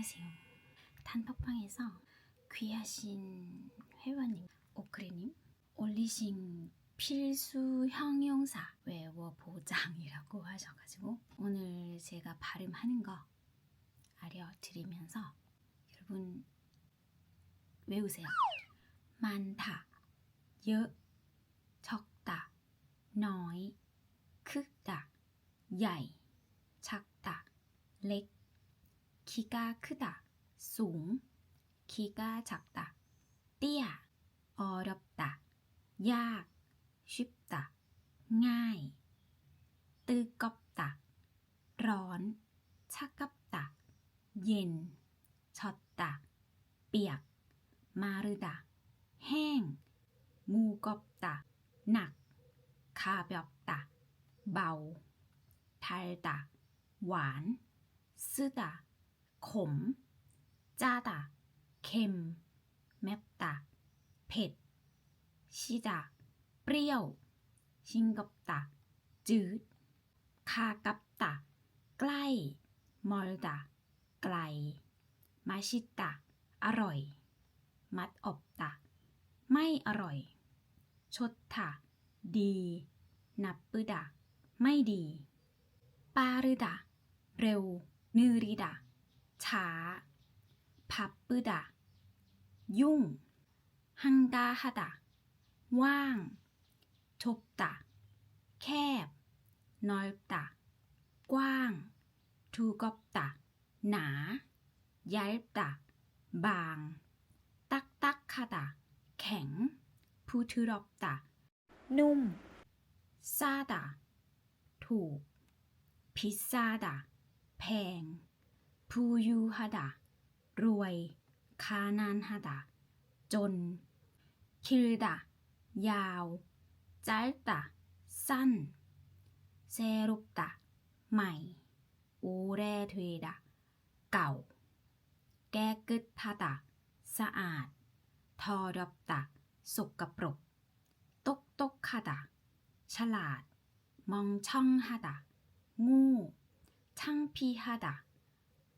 안녕하세요. 단톡방에서 귀하신 회원님, 오크리님 올리신 필수 형용사 외워 보장이라고 하셔가지고 오늘 제가 발음하는 거 알려드리면서 여러분 외우세요. 많다, 여, 적다, 너이, 크다, 야이, 작다, 렉, 키가 크다, 숭, 키가 작다, 띠야, 어렵다, 약, 쉽다,ง่าย 뜨겁다, ร้อน 차갑다, เย็น 젖다, เปียก 마르다, แห้ง 무겁다, หนัก 가볍다, เบา 달다, หวาน 쓰다, ขม จ้าตาเค็ม แมบตาเผ็ด ชิตาเปรี้ยว ชิงกับตาจืด คากับตาใกล้ มอลตาไกล มาชิตาอร่อย มัดอบตาไม่อร่อย ชดตาดี นับปืดาไม่ดี ปาริดาเร็ว นืริดา ช้าพับปืดะยุ่งฮังดาฮดะว่างทบตะแคบน้อยตะกว้างทูกอบตะหนาย้ายตะบาง ตักตักคาตะแข็งพูทือรอบตะนุ่มซาตะถูก พิซซาตะแพง พูยูฮดะรวยคานานฮดะจน คิริดะยาวจัลตะสั้น เซรุปตะใหม่ อูเรทวดะเก่า แกกึดทาตะสะอาด ทอดอบตะสุกปรกตกตกคาตะฉลาด มองช่องฮาดะงูช่างพีฮาดะ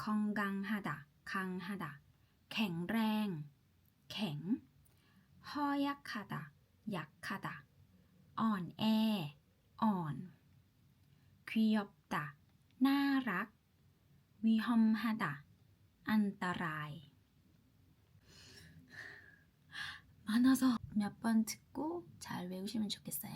건강하다, 강하다. 갱랭, 갱. 허약하다, 약하다. on air, on. 귀엽다, 나락. 위험하다, 안따라이. 많아서 몇 번 듣고 잘 외우시면 좋겠어요.